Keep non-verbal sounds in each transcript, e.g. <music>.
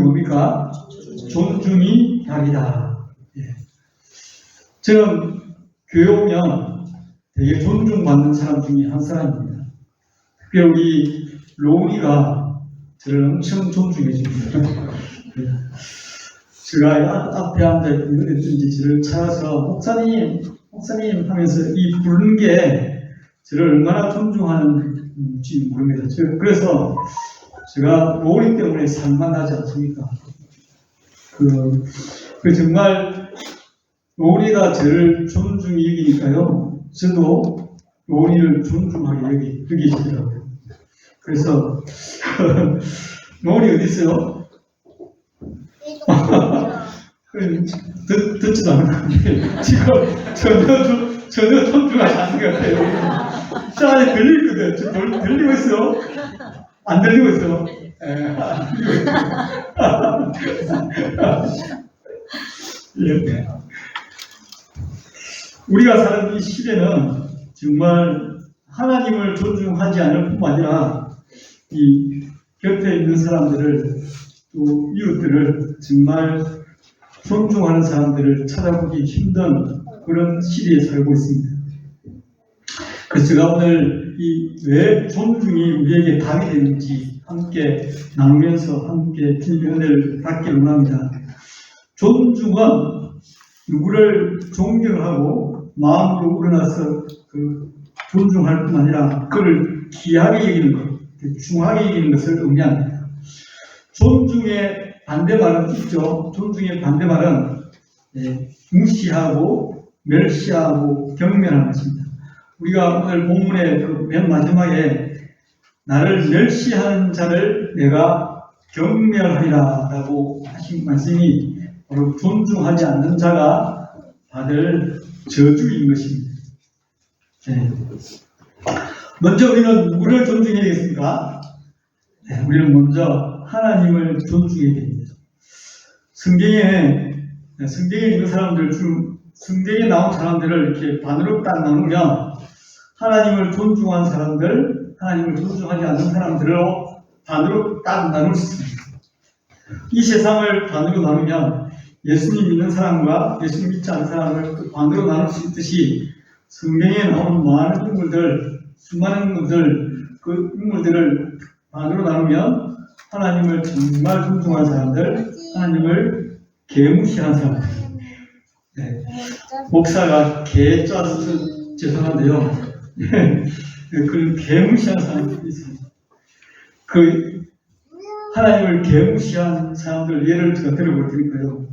뭡니까? 존중이 답이다. 예. 저는 교회 오면 되게 존중받는 사람 중에 한 사람입니다. 특별히 우리 로운이가 저를 엄청 존중해 줍니다. 예. <laughs> 제가 앞- 앞에 앉아있던 어랬든지 저를 찾아서 목사님, 목사님 하면서 이 부르는 게 저를 얼마나 존중하는지 모릅니다. 저- 그래서 제가 로리 때문에 살만하지 않습니까? 그, 그 정말 로리가 저를 존중히 여기니까요. 저도 로리를 존중하게 여기, 여기시더라고요. 그래서 <laughs> 로리 어디 있어요? 그, <laughs> 듣, 듣지도 않는데 <laughs> 지금 전혀 좀- 전혀 존중하지 않는 것 같아요. 저 안에 들리거든. 저 들, 들리고 있어. 안 들리고 있어. 예, 안 들리고 있어. 예. 우리가 사는 이 시대는 정말 하나님을 존중하지 않을 뿐만 아니라 이 곁에 있는 사람들을 또 이웃들을 정말 존중하는 사람들을 찾아보기 힘든 그런 시대에 살고 있습니다. 그래서 제가 오늘 이 왜 존중이 우리에게 답이 되는지 함께 나누면서 함께 질문을 받기를 원합니다. 존중은 누구를 존경하고 마음으로 우러나서 그 존중할 뿐 아니라 그를 귀하게 여기는 것, 중하게 여기는 것을 의미합니다. 존중의 반대말은 있죠. 존중의 반대말은 예, 무시하고 멸시하고 경멸하는 것입니다. 우리가 오늘 본문의 그 맨 마지막에 나를 멸시하는 자를 내가 경멸하리라 라고 하신 말씀이 바로 존중하지 않는 자가 받을 저주인 것입니다. 네. 먼저 우리는 누구를 존중해야 되겠습니까? 네, 우리는 먼저 하나님을 존중해야 됩니다. 성경에 네, 성경에 있는 사람들 중 성경에 나온 사람들을 이렇게 반으로 딱 나누면 하나님을 존중한 사람들, 하나님을 존중하지 않는 사람들로 반으로 딱 나눌 수 있습니다. 이 세상을 반으로 나누면 예수님 믿는 사람과 예수님 믿지 않는 사람을 그 반으로 나눌 수 있듯이 성경에 나온 많은 인물들, 수많은 인물들, 그 인물들을 반으로 나누면 하나님을 정말 존중한 사람들, 하나님을 개무시한 사람들. 네. 목사가 개 짜서 죄송한데요. 네, <laughs> 그런 개무시한 사람들이 있습니다. 그 하나님을 개무시한 사람들 예를 제가 들어볼 테니까요.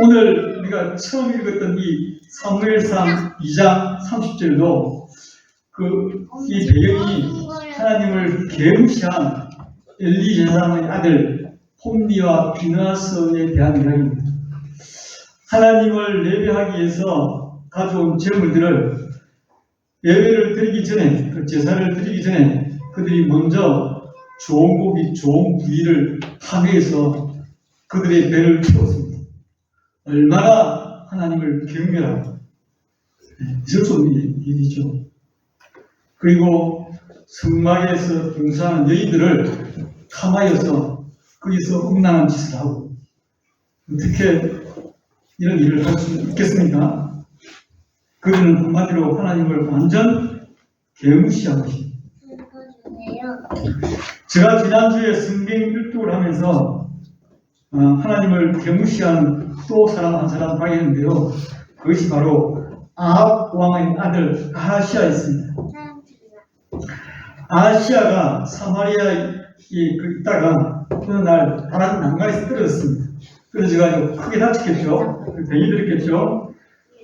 오늘 우리가 처음 읽었던 이 사무엘상 2장 30절도 그 이 배경이 하나님을 개무시한 엘리 제사장의 아들 홈리와 비나스에 대한 이야기입니다. 하나님을 예배하기 위해서 가져온 제물들을 예배를 드리기 전에 그 제사를 드리기 전에 그들이 먼저 좋은 고기, 좋은 부위를 하면서 그들의 배를 채웠습니다. 얼마나 하나님을 경멸하고 네, 있을 수 없는 일이죠. 그리고 성막에서 봉사하는 여인들을 탐하여서 거기서 음란한 짓을 하고 어떻게 이런 일을 할 수 있겠습니까? 그들은 한마디로 하나님을 완전 개무시한 것입니다. 제가 지난주에 성경 일독을 하면서 어, 하나님을 개무시한 또 사람 한 사람 발견했는데요. 그것이 바로 아합 왕의 아들 아하시아였습니다. 아하시아가 사마리아에 그 있다가 어느 날 다른 난간에서 떨어졌습니다. 떨어져가지고 크게 다쳤겠죠. 병이 들었겠죠.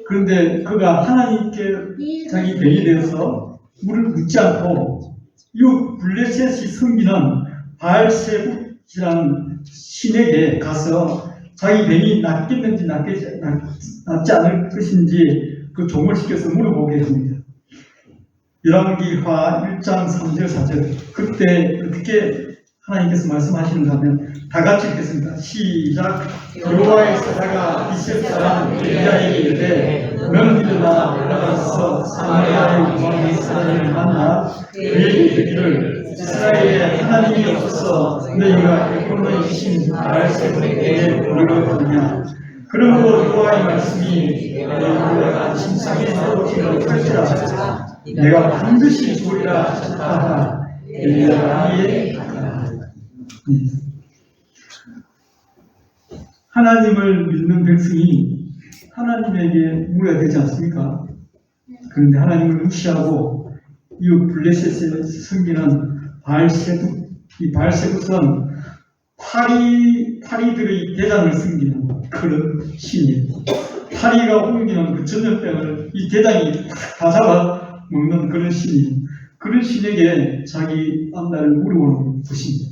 그런데 그가 하나님께 자기 병이 되어서 물을 묻지 않고 이웃 블레셋이 섬기는 바알세붓이라는 신에게 가서 자기 병이 낫겠는지 낫겠지, 낫, 낫지 않을 것인지 그 종을 시켜서 물어보게 됩니다. 열왕기화 1장 3절 4절 그때 어떻게 하나님께서 말씀하시는가 하면 다 같이 읽겠습니다. 시작. 여호와의 사자가 이셋 사람 엘리야에게 이르되 너는 일어나 올라가서 사마리아의 왕의 사람을 만나 그에게 이르기를 이스라엘에 하나님이 없어서 너희가 애굽로 이신 바알세불에게 물거느냐? 그러므로 여호와의 말씀이 너희가 침상에 서로기를 펼치라 내가 반드시 보리라 하셨다 엘리야의 하 나님을 믿는 백성이 하나님에게 물어야 되지 않습니까? 그런데 하나님을 무시하고 이 블레셋의 섬기는 바알세북 이 바알세북은 파리 파리들의 대장을 섬기는 그런 신이에요. 파리가 옮기는 그 전염병을 이 대장이 다 잡아 먹는 그런 신이에요. 그런 신에게 자기 암나를 물어보는 것입니다.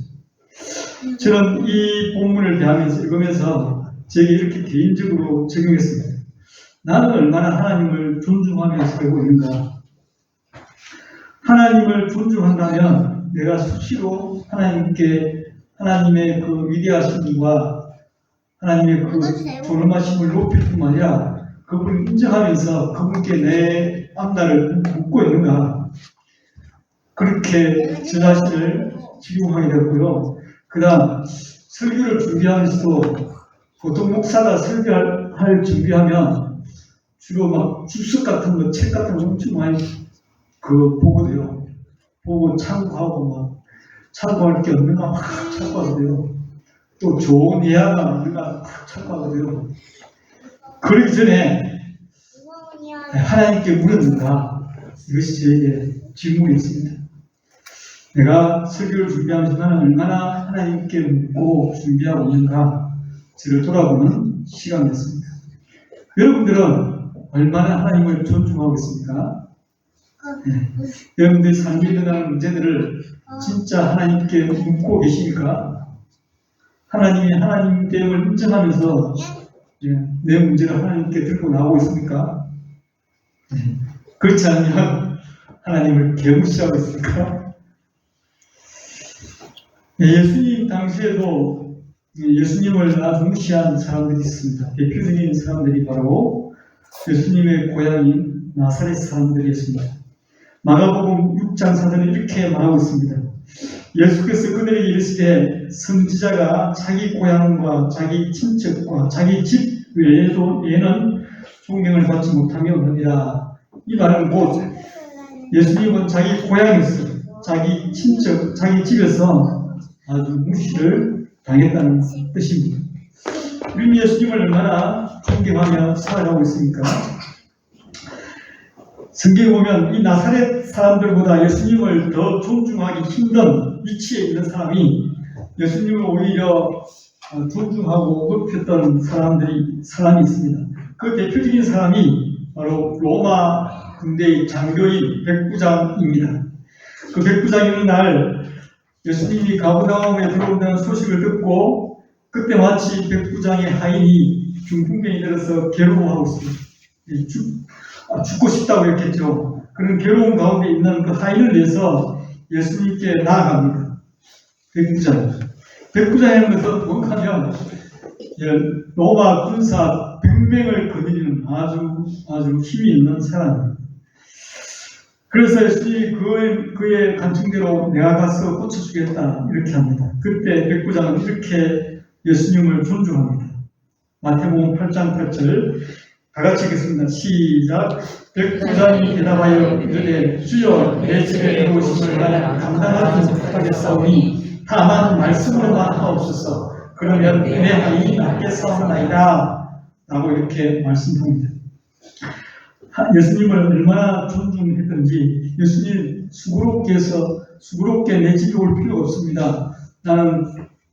저는 이 본문을 대하면서 읽으면서 제게 이렇게 개인적으로 적용했습니다. 나는 얼마나 하나님을 존중하며 살고 있는가. 하나님을 존중한다면 내가 수시로 하나님께 하나님의 그 위대하심과 하나님의 그 존엄하심을 높일 뿐만 아니라 그분을 인정하면서 그분께 내 앞날을 묻고 있는가. 그렇게 저 자신을 적용하게 되었고요. 그 다음, 설교를 준비하면서도 보통 목사가 설교할 할 준비하면 주로 막 주석 같은 거, 책 같은 거 엄청 많이 그 보거든요. 보고 참고하고 막 참고할 게 없는가 막 참고하거든요. 또 좋은 예화가 없는가 막 참고하거든요. 그러기 전에 하나님께 물었는가 이것이 저에게 질문이었습니다. 내가 설교를 준비하면서 나는 얼마나 하나님께 묻고 준비하고 있는가 저를 돌아보는 시간이었습니다. 여러분들은 얼마나 하나님을 존중하고 있습니까? 네. 여러분들이 삶에 일어나는 문제들을 진짜 하나님께 묻고 계십니까? 하나님이 하나님 됨을 인정하면서 예, 내 문제를 하나님께 들고 나오고 있습니까? 네. 그렇지 않으면 하나님을 개무시하고 있습니까? 네, 예수님 당시에도 예수님을 아주 무시한 사람들이 있습니다. 대표적인 사람들이 바로 예수님의 고향인 나사렛 사람들이었습니다. 마가복음 6장 사전에 이렇게 말하고 있습니다. 예수께서 그들에게 이르시되 선지자가 자기 고향과 자기 친척과 자기 집 외에도 얘는 존경을 받지 못하며 어느니라. 이 말은 곧 예수님은 자기 고향에서 자기 친척, 자기 집에서 아주 무시를 당했다는 뜻입니다. 우리 예수님을 얼마나 존경하며 살아가고 있습니까? 성경에 보면 이 나사렛 사람들보다 예수님을 더 존중하기 힘든 위치에 있는 사람이 예수님을 오히려 어, 존중하고 높였던 사람들이 사람이 있습니다. 그 대표적인 사람이 바로 로마 군대의 장교인 백부장입니다. 그 백부장이 어느 날 예수님이 가브나움에 들어온다는 소식을 듣고 그때 마치 백부장의 하인이 중풍병이 들어서 괴로워하고 있습니다. 이 죽, 아, 죽고 싶다고 했겠죠. 그런 괴로운 가운데 있는 그 하인을 위해서 예수님께 나아갑니다. 백부장. 백부장이라는 것은 뭔가면 로마 군사 100명을 거느리는 아주 아주 힘이 있는 사람입니다. 그래서 예수님이 그의, 그의 간청대로 내가 가서 고쳐주겠다 이렇게 합니다. 그때 백부장은 이렇게 예수님을 존중합니다. 마태복음 8장 8절 다 같이 읽겠습니다. 시작. 백부장이 대답하여 이르되 주여 내 집에 들어오심을 나는 감당하지 못하겠사오니 다만 말씀으로만 하옵소서. 그러면 내 아이 낫겠사옵나이다. 라고 이렇게 말씀합니다. 예수님을 얼마나 존중했던지 예수님 수고롭게 해서 수고롭게 내 집에 올 필요가 없습니다. 나는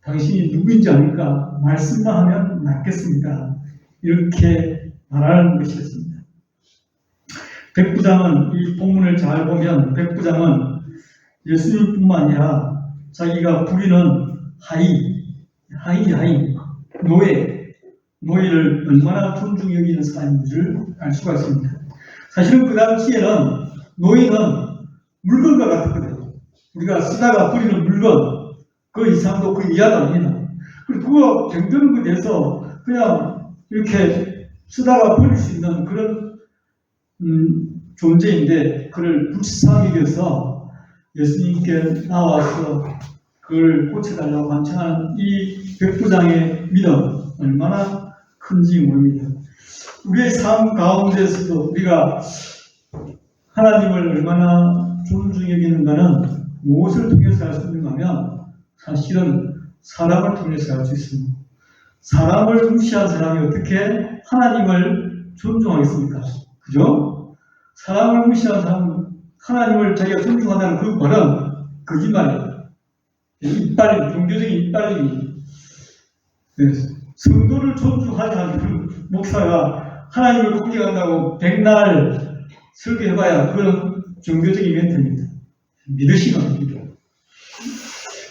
당신이 누구인지 아니까 말씀만 하면 낫겠습니다. 이렇게 말하는 것이었습니다. 백부장은 이 본문을 잘 보면 백부장은 예수님뿐만 아니라 자기가 부리는 하이, 하이, 하이, 노예, 노예를 얼마나 존중 여기는 사람인지를 알 수가 있습니다. 사실은 그 당시에는 노예는 물건과 같았거든요. 우리가 쓰다가 버리는 물건, 그 이상도 그 이하도 아닙니다. 그리고 그거 것에 대해서 그냥 이렇게 쓰다가 버릴 수 있는 그런 음, 존재인데 그를 불쌍히 여겨서 예수님께 나와서 그걸 고쳐달라고 간청하는 이 백부장의 믿음 얼마나 큰지 모릅니다. 우리의 삶 가운데서도 우리가 하나님을 얼마나 존중히 여기는가는 무엇을 통해서 알수 있는가 하면 사실은 사람을 통해서 알수 있습니다. 사람을 무시한 사람이 어떻게 하나님을 존중하겠습니까? 그죠? 사람을 무시한 사람, 하나님을 자기가 존중한다는 그 말은 거짓말이에요. 이빨이, 종교적인 이빨이. 네, 성도를 존중하지 않는 목사가 하나님을 공격한다고 백날 설교해봐야 그런 종교적인 멘트입니다. 믿으시면 됩니다.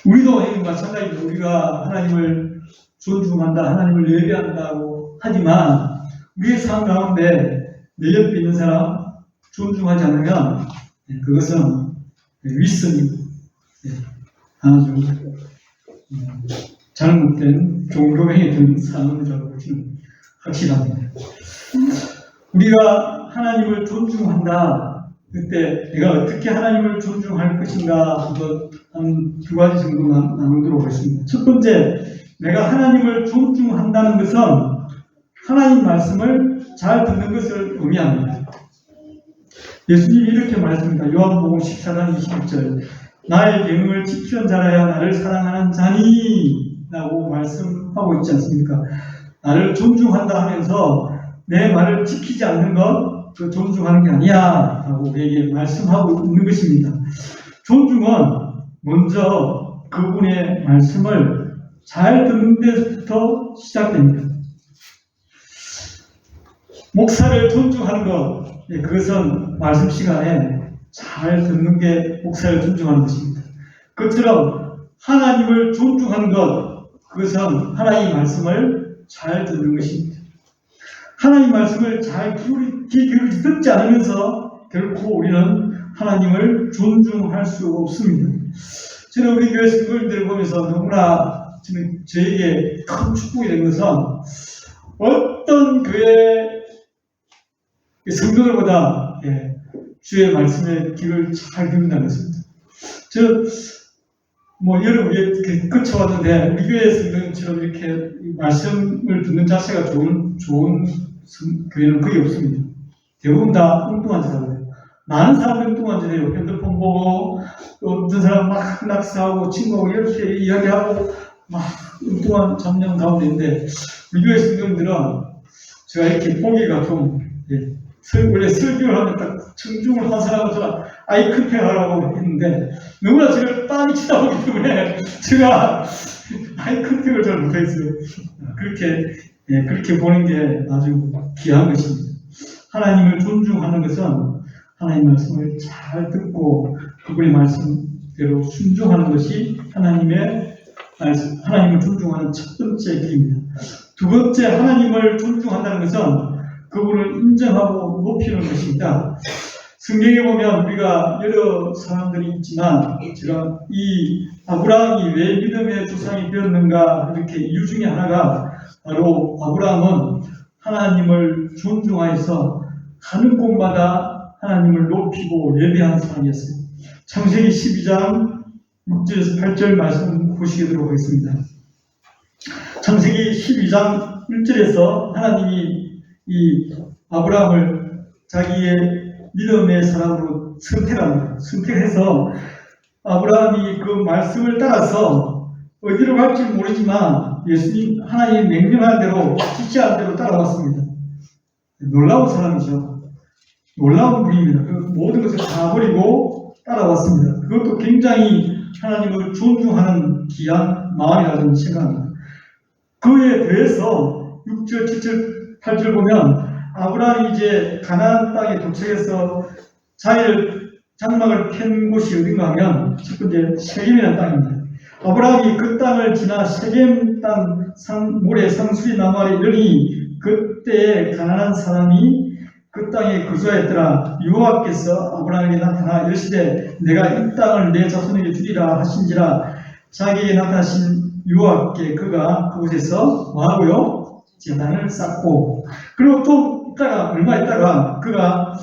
우리도 마찬가지로 우리가 하나님을 존중한다, 하나님을 예배한다고 하지만 우리의 삶 가운데 내 옆에 있는 사람 존중하지 않으면 네, 그것은 윗선입니다. 네, 아주 음, 잘못된 종교행위 든 상황이라고 보시는 확실합니다. 우리가 하나님을 존중한다. 그때 내가 어떻게 하나님을 존중할 것인가 한번 한 두 가지 정도 나- 나누도록 하겠습니다. 첫 번째, 내가 하나님을 존중한다는 것은 하나님 말씀을 잘 듣는 것을 의미합니다. 예수님이 이렇게 말씀합니다. 요한복음 14장 21절 나의 계명을 지키는 자라야 나를 사랑하는 자니 라고 말씀하고 있지 않습니까? 나를 존중한다 하면서 내 말을 지키지 않는 것, 그 존중하는 게 아니야. 라고 우리에게 말씀하고 있는 것입니다. 존중은 먼저 그분의 말씀을 잘 듣는 데부터 시작됩니다. 목사를 존중하는 것, 예, 그것은 말씀 시간에 잘 듣는 게 목사를 존중하는 것입니다. 그처럼 하나님을 존중하는 것, 그것은 하나님 말씀을 잘 듣는 것입니다. 하나님 말씀을 잘 듣지 않으면서 결코 우리는 하나님을 존중할 수 없습니다. 저는 우리 교회 성도님들을 보면서 너무나 저는 저에게 큰 축복이 된 것은 어떤 교회 성도들보다 예, 주의 말씀에 귀를 잘 듣는다는 것입니다. 저, 뭐, 여러 우리 이렇게 거쳐왔는데, 우리 교회 성도님처럼 이렇게 말씀을 듣는 자세가 좋은, 좋은 성- 교회는 거의 없습니다. 대부분 다 엉뚱한 짓 하거든요. 많은 사람들이 엉뚱한 짓 해요. 핸드폰 보고, 또 어떤 사람 막 낙서하고, 친구하고 이렇게 이야기하고, 막 엉뚱한 잡념 가운데 있는데, 우리 교회 성도님들은 제가 이렇게 보기가 좀, 예, 설- 원래 설교를 하면 딱 청중을 한 사람처럼 아이 컨택 하라고 했는데 너무나 저를 빤히 쳐다보기 때문에 <laughs> 제가 아이 컨택을 잘 못했어요. 그렇게 예, 그렇게 보는 게 아주 귀한 것입니다. 하나님을 존중하는 것은 하나님 말씀을 잘 듣고 그분의 말씀대로 순종하는 것이 하나님의 하나님을 존중하는 첫 번째 길입니다. 두 번째 하나님을 존중한다는 것은 그분을 인정하고 높이는 것입니다. 성경에 보면 우리가 여러 사람들이 있지만 제가 이 아브라함이 왜 믿음의 조상이 되었는가 이렇게 이유 중에 하나가 바로 아브라함은 하나님을 존중하여서 가는 곳마다 하나님을 높이고 예배하는 사람이었어요. 창세기 12장 6절에서 8절 말씀 보시도록 하겠습니다. 창세기 12장 1절에서 하나님이 이 아브라함을 자기의 믿음의 사람으로 선택합니다. 선택해서 아브라함이 그 말씀을 따라서 어디로 갈지 모르지만 예수님 하나님 명령한 대로 지시한 대로 따라왔습니다. 놀라운 사람이죠. 놀라운 분입니다. 그 모든 것을 다 버리고 따라왔습니다. 그것도 굉장히 하나님을 존중하는 귀한 마음이라고 생각합니다. 그에 대해서 6절, 7절, 8절 보면 아브라함이 이제 가나안 땅에 도착해서 자기를 장막을 캔 곳이 어딘가 하면 첫 번째 세겜이라는 땅입니다. 아브라함이 그 땅을 지나 세겜 땅 상, 모래 상수리 나무아래 이르니 그때 가난한 사람이 그 땅에 거주하였더라. 여호와께서 아브라함에게 나타나 이르시되 내가 이 땅을 내 자손에게 주리라 하신지라 자기에게 나타나신 여호와께 그가 그곳에서 뭐하고요? 재단을 쌓고 그리고 또 있다가 얼마 있다가 그가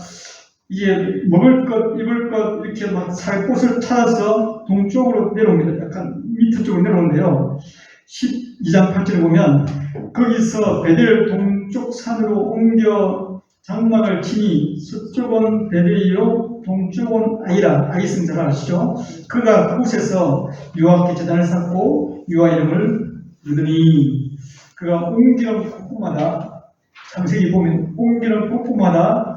이게 먹을 것, 입을 것 이렇게 막살 곳을 찾아서 동쪽으로 내려옵니다. 약간 밑에 쪽으로 내려오는데요. 12장 8절에 보면 거기서 베델 동쪽 산으로 옮겨 장막을 치니 서쪽은 베델이요 동쪽은 아이라 아이승 잘 아시죠? 그가 그곳에서 유아께 재단을 쌓고 유아 이름을 부르더니 그가 옮기는 폭포마다 창세기 보면 옮기는 폭포마다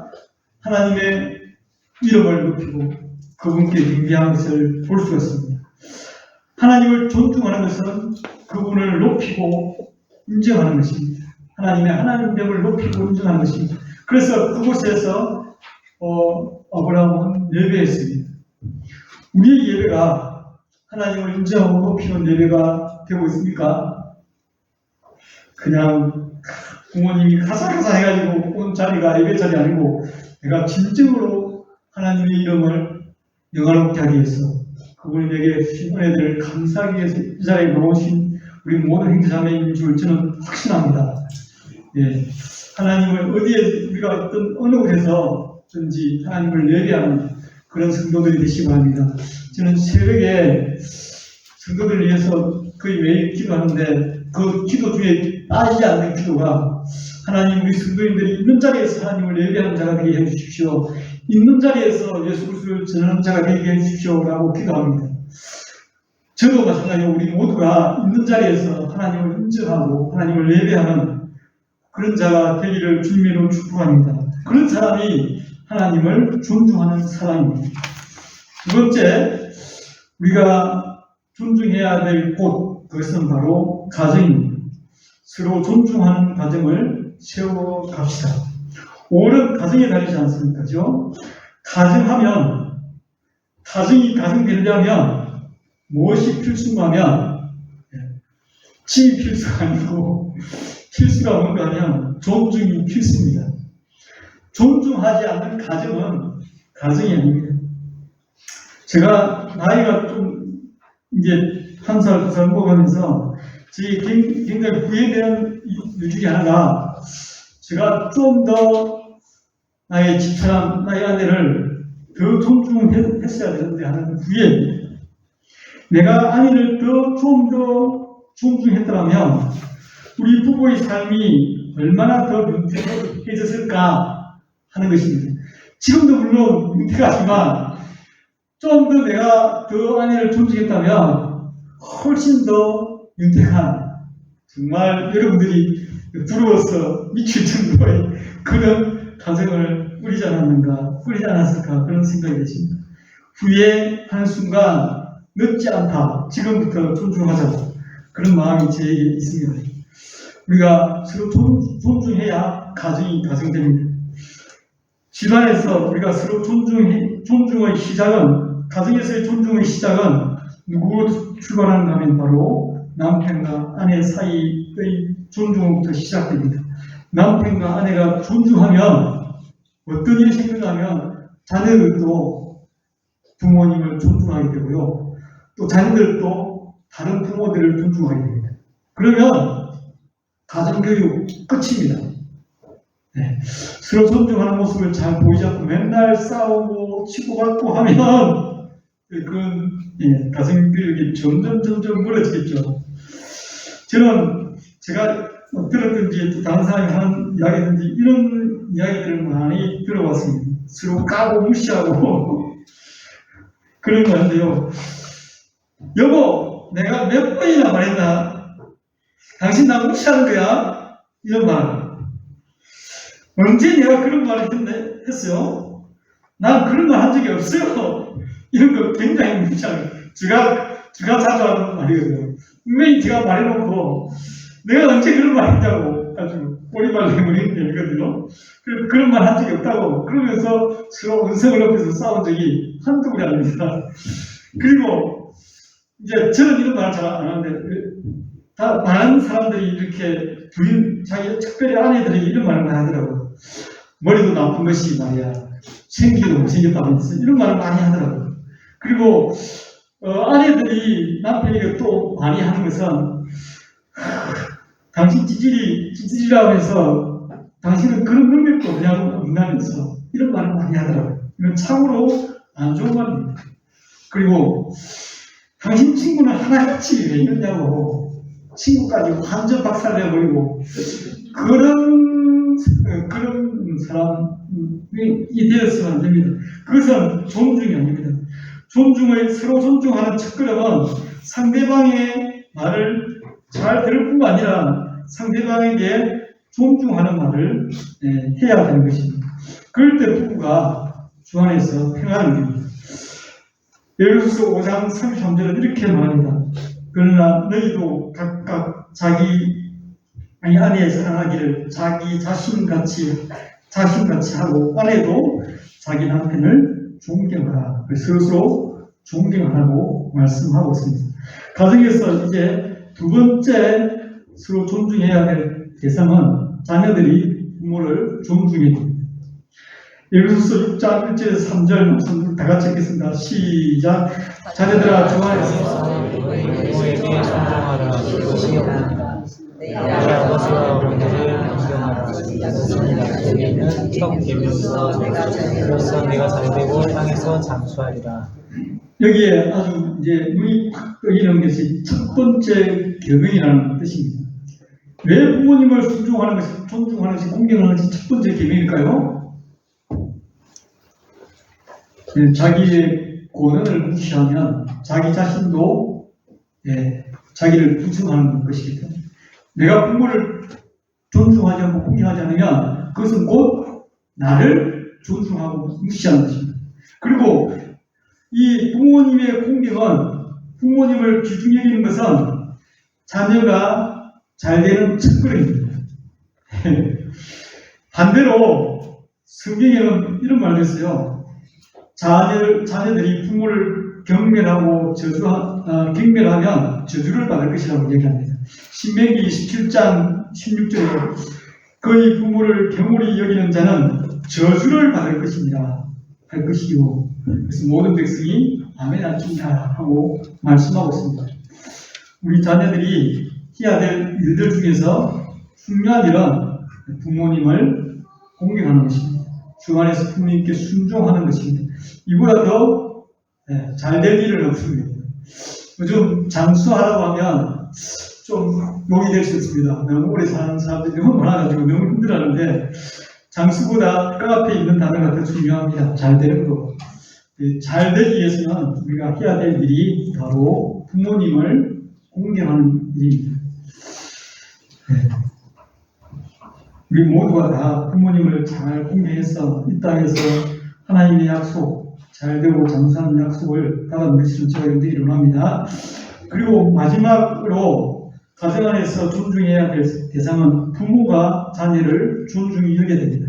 하나님의 이름을 높이고 그분께 경배하는 것을 볼 수가 있습니다. 하나님을 존중하는 것은 그분을 높이고 인정하는 것입니다. 하나님의 하나님됨을 높이고 인정하는 것입니다. 그래서 그곳에서 어, 아브라함은 예배했습니다. 우리의 예배가 하나님을 인정하고 높이는 예배가 되고 있습니까? 그냥 부모님이 가사가사 해가지고 온 자리가 예배 자리 아니고 내가 진정으로 하나님의 이름을 영화롭게 하기 위해서 그분이 내게 주신 은혜들을 감사하기 위해서 이 자리에 나오신 우리 모든 행자자매인 줄 저는 확신합니다. 예. 하나님을 어디에 우리가 어떤 어느 곳에서든지 하나님을 예배하는 그런 성도들이 되시기 바랍니다. 저는 새벽에 성도들을 위해서 거의 매일 기도하는데 그 기도 중에 빠지지 않는 기도가 하나님 우리 성도님들이 있는 자리에서 하나님을 예배하는 자가 되게 해주십시오. 있는 자리에서 예수 그리스도를 전하는 자가 되게 해주십시오라고 기도합니다. 저도 마찬가지로 우리 모두가 있는 자리에서 하나님을 인정하고 하나님을 예배하는 그런 자가 되기를 주님으로 축복합니다. 그런 사람이 하나님을 존중하는 사람입니다. 두 번째, 우리가 존중해야 될 곳, 그것은 바로 가정입니다. 서로 존중하는 가정을 세워갑시다. 옳은 가정에 달리지 않습니까? 그죠? 가정하면, 가정이 가정되려면 무엇이 필수하면, 침이 필수가 아니고, 필수가 뭔가 하면 존중이 필수입니다. 존중하지 않는 가정은 가정이 아닙니다. 제가 나이가 좀 이제 한 살, 두 살 먹어가면서 제 굉장히 후회되는 이유 중에 하나가 제가 좀 더 나의 집사람, 나의 아내를 더 존중했어야 되는데 하는 후회입니다. 내가 아내를 더 좀 더 존중했더라면 우리 부부의 삶이 얼마나 더 윤택해졌을까 하는 것입니다. 지금도 물론 윤택하지만 좀 더 내가 더 아내를 존중했다면 훨씬 더 윤택한 정말 여러분들이 부러워서 미칠 정도의 그런 가정을 꾸리지 않았는가, 꾸리지 않았을까 그런 생각이 드십니다. 후회하는 순간 늦지 않다. 지금부터 존중하자고 그런 마음이 제게 있습니다. 우리가 서로 존, 존중해야 가정이 가정됩니다. 집안에서 우리가 서로 존중, 존중의 시작은, 가정에서의 존중의 시작은 누구로 출발하는가 하면 바로 남편과 아내 사이의 존중부터 시작됩니다. 남편과 아내가 존중하면 어떤 일이 하면 자녀들도 부모님을 존중하게 되고요. 또 자녀들도 다른 부모들을 존중하게 됩니다. 그러면 가정교육 끝입니다. 네. 서로 존중하는 모습을 잘 보이지 않고 맨날 싸우고 치고받고 하면 그건 예, 가정교육이 점점 점점 멀어지겠죠. 저는 제가 뭐 들었든지 또 다른 사람이 하는 이야기든지 이런 이야기들을 많이 들어봤습니다. 서로 까고 무시하고 <laughs> 그런 거 하는데요. 여보, 내가 몇 번이나 말했나? 당신 나 무시하는 거야? 이런 말. 언제 내가 그런 말을 했네, 했어요? 난 그런 말 한 적이 없어요. <laughs> 이런 거 굉장히 무시하는 제가, 제가 자주 하는 말이거든요. 분명히 제가 말해놓고, 내가 언제 그런 말 했냐고, 가지고, 꼬리발 얘기거든요. 그, 그런 말 한 적이 없다고. 그러면서 서로 언성을 높여서 싸운 적이 한두 번이 아닙니다. <laughs> 그리고, 이제 저는 이런 말 잘 안 하는데, 다 많은 사람들이 이렇게 부인, 자기 특별히 아내들이 이런 말을 많이 하더라고요. 머리도 나쁜 것이 말이야. 생기도 못생겼다면서 이런 말을 많이 하더라고요. 그리고 어, 아내들이 남편에게 또 많이 하는 것은 하, 당신 찌질이 찌질이라고 해서 당신은 그런 능력도 없냐고 없나면서 이런 말을 많이 하더라고요. 이건 참으로 안 좋은 말입니다. 그리고 당신 친구는 하나같이 왜 이러냐고 친구까지 완전 박살내버리고 그런 어, 그런 사람이 되었으면 안 됩니다. 그것은 존중이 아닙니다. 존중의 서로 존중하는 첫걸음은 상대방의 말을 잘 들을 뿐만 아니라 상대방에게 존중하는 말을 예, 해야 되는 것입니다. 그럴 때 부부가 주 안에서 평안을 누립니다. 예루서 5장 33절은 이렇게 말합니다. 그러나 너희도 각각 자기 아니 아내의 사랑하기를 자기 자신같이 자신같이 하고 아내도 자기 남편을 존경하라. 스스로 존경하라고 말씀하고 있습니다. 가정에서 이제 두 번째 서로 존중해야 될 대상은 자녀들이 부모를 됩니다. 예루서 6장 1절에서 3절 말씀 다 같이 읽겠습니다. 시작. 자녀들아 이것이 너희 아버지와 어머니를 이것은 약속에는 첫 그로써 내가 잘되고 땅에서 장수하리라 여기에 아주 이제 눈이 확 떠지는 것이 첫 번째 계명이라는 뜻입니다. 왜 부모님을 존중하는 것이 존중하는 것이 공경하는 것이 첫 번째 계명일까요? 예, 자기의 고난을 무시하면 자기 자신도 예, 자기를 부정하는 것이기 때문에 내가 부모를 존중하지 않고 공경하지 않으면 그것은 곧 나를 존중하고 무시하는 것입니다. 그리고 이 부모님의 공경은 부모님을 귀중히 여기는 것은 자녀가 잘 되는 첫걸음입니다. <laughs> 반대로 성경에는 이런 말도 있어요. 자녀, 자녀들이 부모를 경멸하고 저주, 어, 경멸하면 저주를 받을 것이라고 얘기합니다. 신명기 27장 16절에 그의 부모를 경홀히 여기는 자는 저주를 받을 것입니다. 할 것이요. 그래서 모든 백성이 아멘 안습니다 하고 말씀하고 있습니다. 우리 자녀들이 해야 될 일들 중에서 중요한 일은 부모님을 공경하는 것입니다. 주 안에서 부모님께 순종하는 것입니다. 이보다 더 예, 잘될 일은 없습니다. 요즘 장수하라고 하면 좀 욕이 될 수 있습니다. 너무 오래 사는 사람들이 너무 많아가지고 너무 힘들어하는데 장수보다 그 앞에 있는 단어가 더 중요합니다. 잘 되는 거. 이잘 되기 위해서는 우리가 해야 될 일이 바로 부모님을 공경하는 일입니다. 네. 우리 모두가 다 부모님을 잘 공경해서 이 땅에서 하나님의 약속, 잘 되고 장수하는 약속을 받은 것을 제가 여러분들이 원합니다. 그리고 마지막으로 가정 안에서 존중해야 될 대상은 부모가 자녀를 존중히 여겨야 됩니다.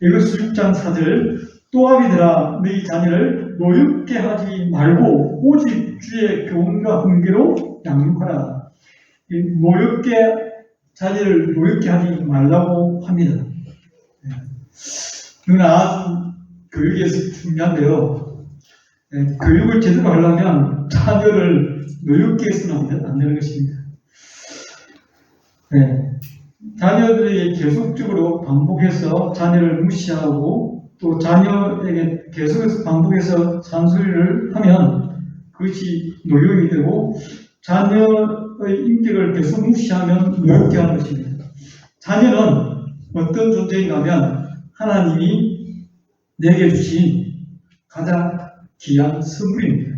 이것을 6장 4절 또 아비들아 너희 자녀를 노엽게 하지 말고 오직 주의 교훈과 훈계로 양육하라. 이 노엽게 자녀를 노엽게 하지 말라고 합니다. 예. 이건 아주 교육에서 중요한데요. 예, 교육을 제대로 하려면 자녀를 노엽게 해서는 안 되는 것입니다. 네. 자녀들에게 계속적으로 반복해서 자녀를 무시하고 또 자녀에게 계속해서 반복해서 잔소리를 하면 그것이 노역이 되고 자녀의 인격을 계속 무시하면 노역게 하는 것입니다. 자녀는 어떤 존재인가 하면 하나님이 내게 주신 가장 귀한 선물입니다.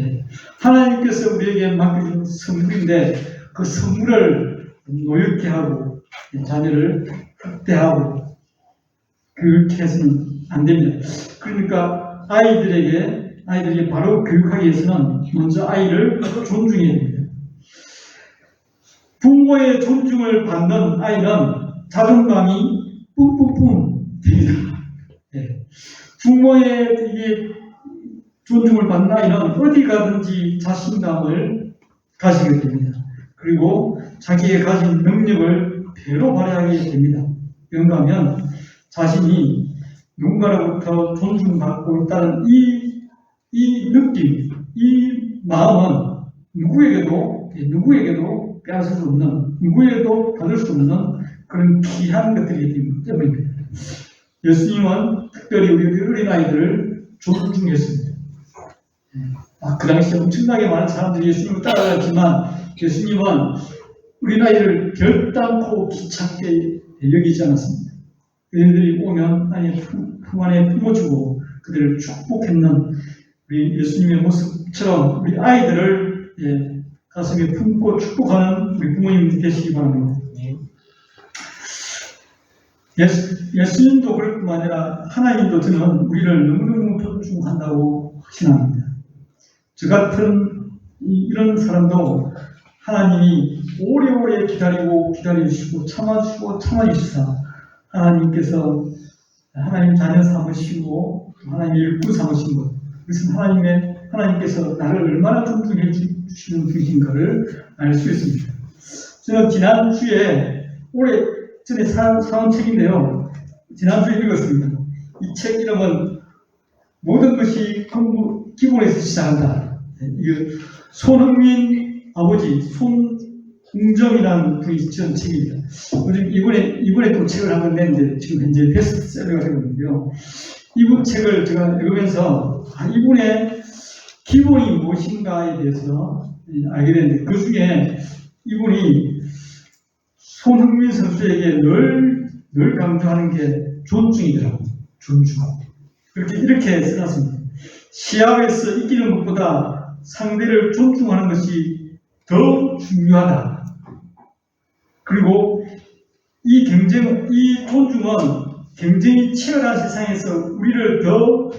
예. 하나님께서 우리에게 맡겨준 선물인데 그 선물을 노엽게 하고 자녀를 학대하고 그렇게 해서는 안 됩니다. 그러니까 아이들에게 아이들에게 바로 교육하기 위해서는 먼저 아이를 존중해야 됩니다. 부모의 존중을 받는 아이는 자존감이 뿜뿜뿜 됩니다. 예. 부모의 이게 존중을 받는 아이는 어디 가든지 자신감을 가지게 됩니다. 그리고 자기의 가진 능력을 배로 발휘하게 됩니다. 그런가 하면 자신이 누군가로부터 존중받고 있다는 이, 이 느낌, 이 마음은 누구에게도, 누구에게도 빼앗을 수 없는, 누구에게도 받을 수 없는 그런 귀한 것들이기 때문입니다. 예수님은 특별히 우리 어린아이들을 존중했습니다. 아, 그 당시에 엄청나게 많은 사람들이 예수님을 따라갔지만 예수님은 어린아이를 결단코 귀찮게 여기지 않았습니다. 얘네들이 오면 아니 품, 품 안에 품어주고 그들을 축복했는 우리 예수님의 모습처럼 우리 아이들을 예, 가슴에 품고 축복하는 우리 부모님 되시기 바랍니다. 네. 예수, 예수님도 그럴 뿐만 아니라 하나님도 저는 우리를 너무너무 존중한다고 하시납니다. 저 같은 이- 이런 사람도 하나님이 오래오래 기다리고 기다려주시고 참아주시고 참아주시사 하나님께서 하나님 자녀 삼으시고 하나님 일꾼 삼으신 것 그것은 하나님의 하나님께서 나를 얼마나 존중해 주- 주시는 분이신가를 알 수 있습니다. 저는 지난 주에 올해 전에 사, 사온 책인데요. 지난 주에 읽었습니다. 이 책 이름은 모든 것이 기본에서 시작한다. 이게 손흥민 아버지 손 흥정이라는 분이 지은 책입니다. 요즘 이번에 이번에 또 책을 한권 냈는데 지금 현재 베스트셀러가 있는데요. 이분 책을 제가 읽으면서 아, 이분의 기본이 무엇인가에 대해서 알게 됐는데 그 중에 이분이 손흥민 선수에게 늘, 늘 강조하는 게 존중이더라고요. 존중. 그렇게, 이렇게 써놨습니다. 시합에서 이기는 것보다 상대를 존중하는 것이 더 중요하다. 그리고 이 경쟁, 이 존중은 경쟁이 치열한 세상에서 우리를 더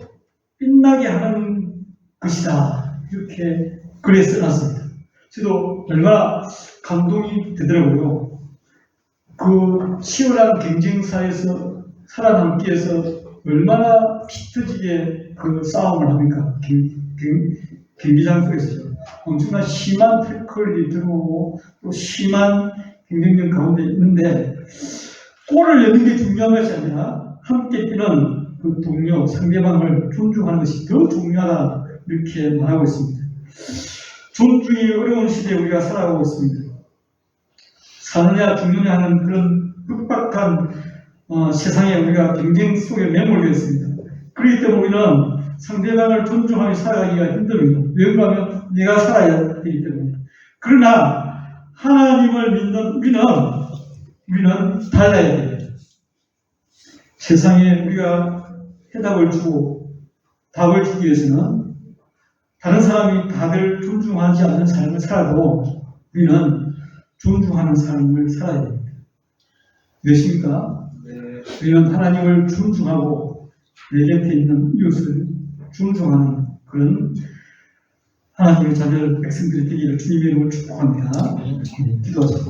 빛나게 하는 것이다. 이렇게 글에 써놨습니다. 저도 얼마나 감동이 되더라고요. 그 치열한 경쟁사에서 살아남기 위해서 얼마나 피 터지게 그 싸움을 합니까? 경, 경, 경기장 속에서 엄청난 심한 태클이 들어오고 또 심한 경쟁력 가운데 있는데 골을 넣는 게 중요한 것이 아니라 함께 뛰는 그 동료, 상대방을 존중하는 것이 더 중요하다 이렇게 말하고 있습니다. 존중이 어려운 시대에 우리가 살아가고 있습니다. 사느냐 죽느냐 하는 그런 빡빡한 어, 세상에 우리가 경쟁 속에 매몰되어 있습니다. 그렇기 때문에 우리는 상대방을 존중하며 살아가기가 힘듭니다. 왜 그러면 내가 살아야 되기 때문에. 그러나 하나님을 믿는 우리는 우리는 달라야 돼요. 세상에 우리가 해답을 주고 답을 주기 위해서는 다른 사람이 다들 존중하지 않는 삶을 살아도 우리는 존중하는 삶을 살아야 됩니다. 몇입니까? 우리는 하나님을 존중하고 내 곁에 있는 이웃을 존중하는 그런 하나님의 자녀 백성들이 되기를 주님의 이름으로 축복합니다. 기도하시고.